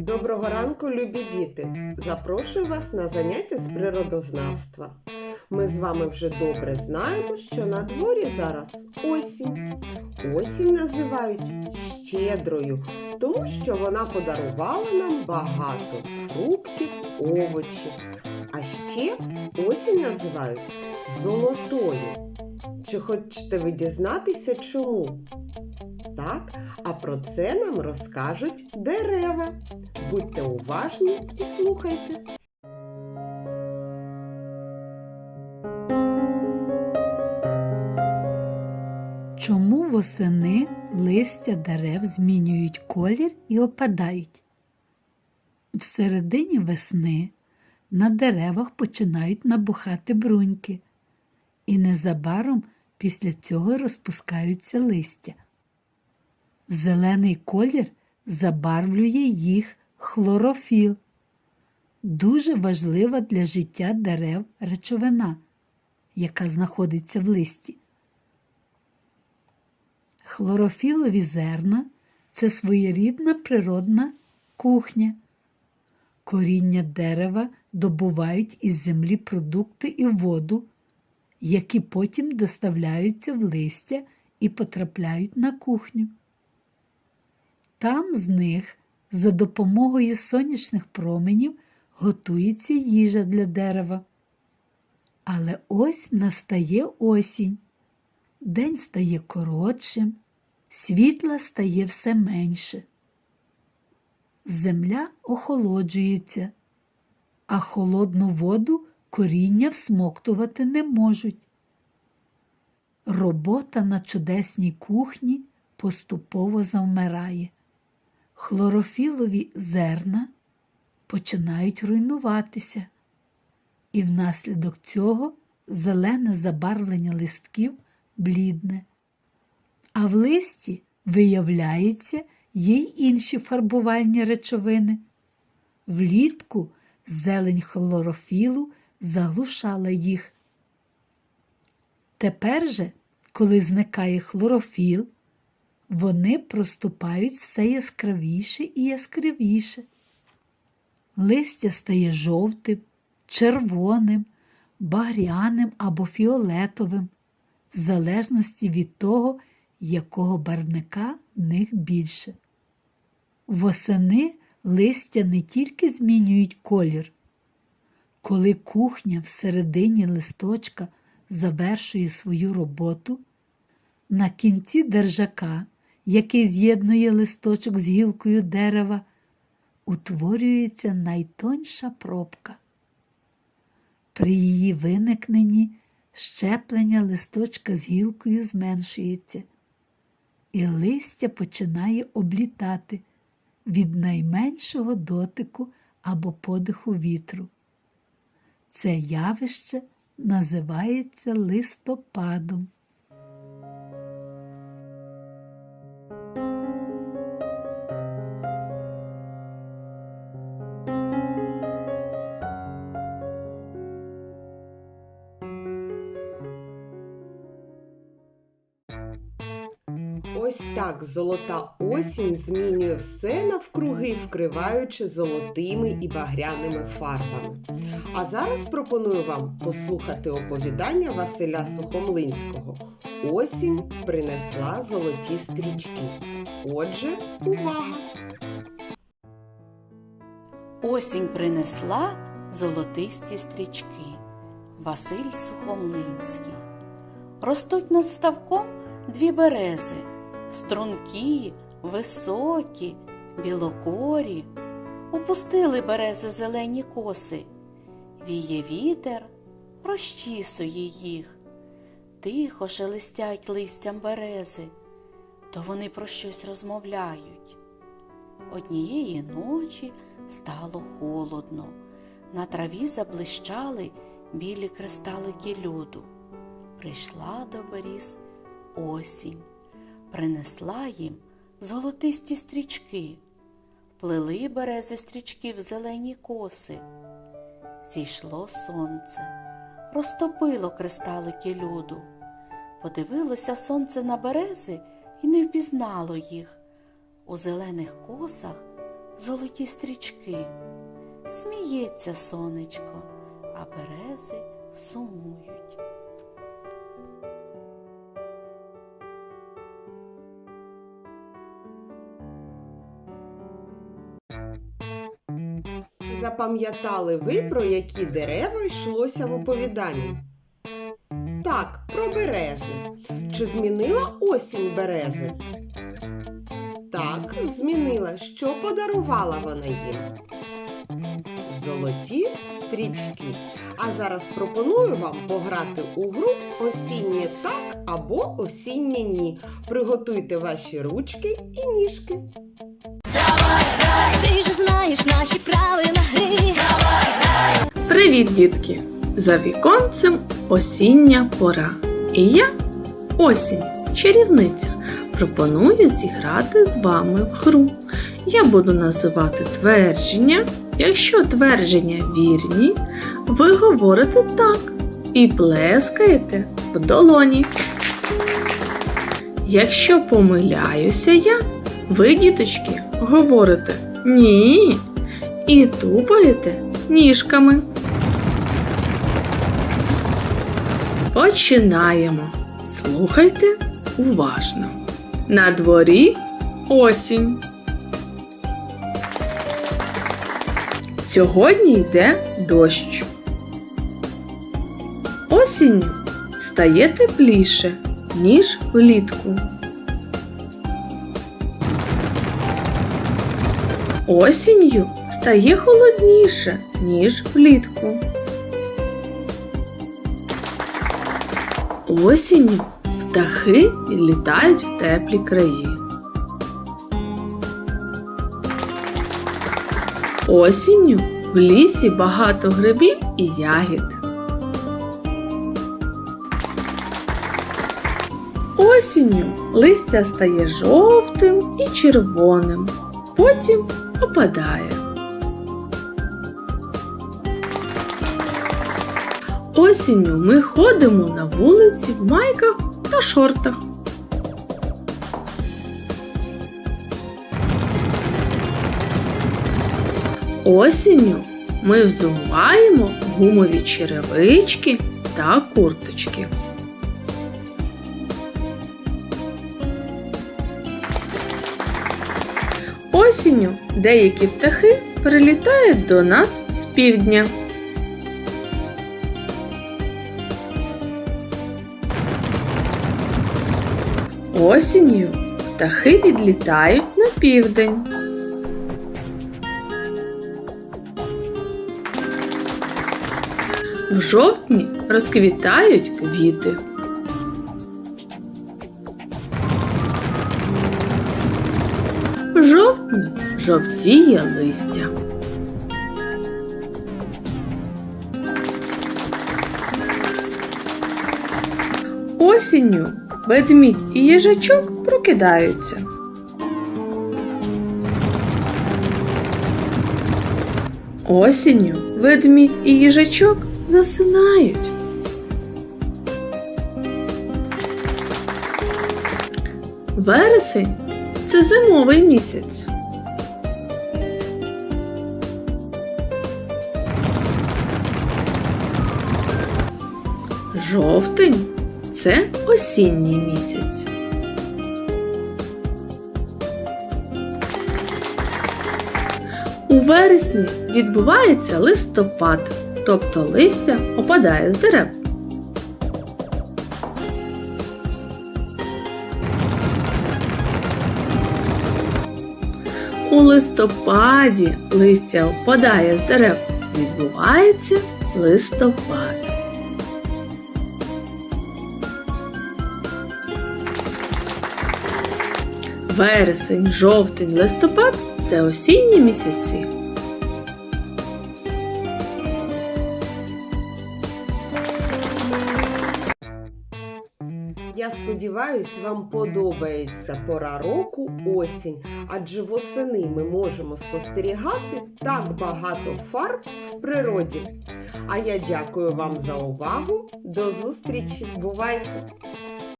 Доброго ранку, любі діти! Запрошую вас на заняття з природознавства. Ми з вами вже добре знаємо, що на дворі зараз осінь. Осінь називають щедрою, тому що вона подарувала нам багато фруктів, овочів. А ще осінь називають золотою. Чи хочете ви дізнатися чому? Так, а про це нам розкажуть дерева. Будьте уважні і слухайте. Чому восени листя дерев змінюють колір і опадають? В середині весни на деревах починають набухати бруньки, і незабаром після цього розпускаються листя. Зелений колір забарвлює їх хлорофіл. Дуже важлива для життя дерев речовина, яка знаходиться в листі. Хлорофілові зерна це своєрідна природна кухня. Коріння дерева добувають із землі продукти і воду, які потім доставляються в листя і потрапляють на кухню. Там з них за допомогою сонячних променів готується їжа для дерева. Але ось настає осінь. День стає коротшим, світла стає все менше. Земля охолоджується, а холодну воду коріння всмоктувати не можуть. Робота на чудесній кухні поступово завмирає. Хлорофілові зерна починають руйнуватися, і внаслідок цього зелене забарвлення листків блідне. А в листі, виявляється, є й інші фарбувальні речовини. Влітку зелень хлорофілу заглушала їх. Тепер же, коли зникає хлорофіл, вони проступають все яскравіше і яскравіше. Листя стає жовтим, червоним, багряним або фіолетовим в залежності від того, якого барвника в них більше. Восени листя не тільки змінюють колір. Коли кухня всередині листочка завершує свою роботу, на кінці держака, який з'єднує листочок з гілкою дерева, утворюється найтоньша пробка. При її виникненні щеплення листочка з гілкою зменшується, і листя починає облітати від найменшого дотику або подиху вітру. Це явище називається листопадом. Ось так золота осінь змінює все навкруги, вкриваючи золотими і багряними фарбами. А зараз пропоную вам послухати оповідання Василя Сухомлинського. Осінь принесла золоті стрічки. Отже, увага! Осінь принесла золотисті стрічки. Василь Сухомлинський. Ростуть над ставком дві берези, стрункі, високі, білокорі. Упустили берези зелені коси. Віє вітер, розчісує їх. Тихо шелестять листям берези, то вони про щось розмовляють. Однієї ночі стало холодно, на траві заблищали білі кристалики льоду. Прийшла до беріз осінь, принесла їм золотисті стрічки, плели берези стрічки в зелені коси. Зійшло сонце, розтопило кристалики льоду. Подивилося сонце на берези і не впізнало їх. У зелених косах золоті стрічки. Сміється сонечко, а берези сумують. Запам'ятали ви, про які дерева йшлося в оповіданні? Так, про берези. Чи змінила осінь берези? Так, змінила. Що подарувала вона їм? Золоті стрічки. А зараз пропоную вам пограти у гру осіннє так або осіннє ні. Приготуйте ваші ручки і ніжки. Ти ж знаєш наші правила гри. Привіт, дітки! За віконцем осіння пора. І я, осінь, чарівниця, пропоную зіграти з вами в гру. Я буду називати твердження. Якщо твердження вірні, ви говорите так і плескаєте в долоні. Якщо помиляюся я, ви, діточки, говорите ні і тупаєте ніжками. Починаємо. Слухайте уважно. На дворі осінь. Сьогодні йде дощ. Осінню стає тепліше, ніж влітку. Осінню стає холодніше, ніж влітку. Осінню птахи літають в теплі краї. Осінню в лісі багато грибів і ягід. Осінню листя стає жовтим і червоним, потім опадає. Осінню ми ходимо на вулиці в майках та шортах. Осінню ми взуваємо гумові черевички та курточки. Осінню деякі птахи прилітають до нас з півдня. Осінню птахи відлітають на південь. В жовтні розквітають квіти. Жовтіє листя. Осінню ведмідь і їжачок прокидаються. Осінню ведмідь і їжачок засинають. Вересень це зимовий місяць. Жовтень це осінній місяць. У вересні відбувається листопад, тобто листя опадає з дерев. У листопаді листя опадає з дерев. Відбувається листопад. Вересень, жовтень, листопад це осінні місяці. Я сподіваюсь, вам подобається пора року осінь, адже восени ми можемо спостерігати так багато фарб в природі. А я дякую вам за увагу. До зустрічі! Бувайте!